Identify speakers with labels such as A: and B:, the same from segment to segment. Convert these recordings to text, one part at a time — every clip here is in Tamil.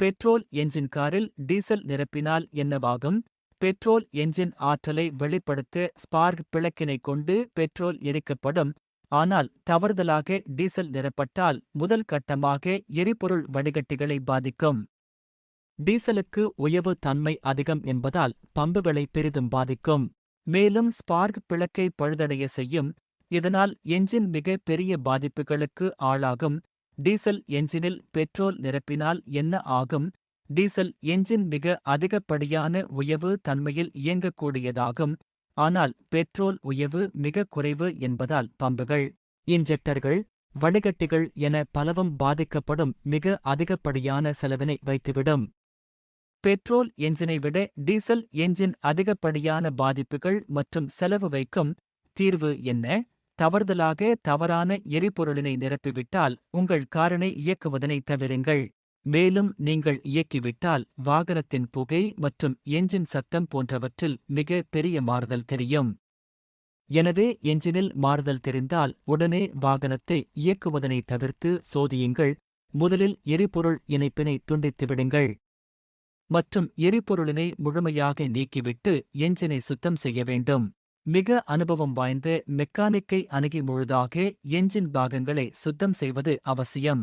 A: பெட்ரோல் என்ஜின் காரில் டீசல் நிரப்பினால் என்னவாகும் பெட்ரோல் என்ஜின் ஆற்றலை வெளிப்படுத்த ஸ்பார்க் பிளக்கினை கொண்டு பெட்ரோல் எரிக்கப்படும். ஆனால் தவறுதலாக டீசல் நிரப்பட்டால் முதல் கட்டமாக எரிபொருள் வடிகட்டிகளை பாதிக்கும். டீசலுக்கு உயவு தன்மை அதிகம் என்பதால் பம்புகளை பெரிதும் பாதிக்கும். மேலும் ஸ்பார்க் பிளக்கை பழுதடைய செய்யும். இதனால் என்ஜின் மிக பெரிய பாதிப்புகளுக்கு ஆளாகும். டீசல் என்ஜினில் பெட்ரோல் நிரப்பினால் என்ன ஆகும்? டீசல் என்ஜின் மிக அதிகப்படியான உயவு தன்மையில் இயங்கக்கூடியதாகும். ஆனால் பெட்ரோல் உயவு மிக குறைவு என்பதால் பம்புகள் இன்ஜெக்டர்கள் வடிகட்டிகள் என பலவும் பாதிக்கப்படும் மிக அதிகப்படியான செலவினை வைத்துவிடும். பெட்ரோல் என்ஜினை விட டீசல் என்ஜின் அதிகப்படியான பாதிப்புகள் மற்றும் செலவு வைக்கும் தீர்வு என்ன? தவறுதலாக தவறான எரிபொருளினை நிரப்பிவிட்டால் உங்கள் காரினை இயக்குவதனை தவிருங்கள். மேலும் நீங்கள் இயக்கிவிட்டால் வாகனத்தின் புகை மற்றும் என்ஜின் சத்தம் போன்றவற்றில் மிக பெரிய மாறுதல் தெரியும். எனவே என்ஜினில் மாறுதல் தெரிந்தால் உடனே வாகனத்தை இயக்குவதனை தவிர்த்து சோதியுங்கள். முதலில் எரிபொருள் இணைப்பினை துண்டித்துவிடுங்கள் மற்றும் எரிபொருளினை முழுமையாக நீக்கிவிட்டு என்ஜினை சுத்தம் செய்ய வேண்டும். மிக அனுபவம் வாய்ந்த மெக்கானிக்கை அணுகி முழுதாக என்ஜின் பாகங்களை சுத்தம் செய்வது அவசியம்.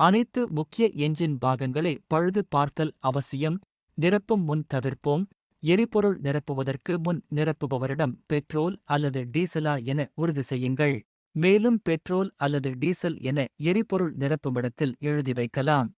A: அனைத்து முக்கிய என்ஜின் பாகங்களை பழுது பார்த்தல் அவசியம். நிரப்பும் முன் தவிர்ப்போம். எரிபொருள் நிரப்புவதற்கு முன் நிரப்புபவரிடம் பெட்ரோல் அல்லது டீசலா என உறுதி செய்யுங்கள். மேலும் பெட்ரோல் அல்லது டீசல் என எரிபொருள் நிரப்புமிடத்தில் எழுதி வைக்கலாம்.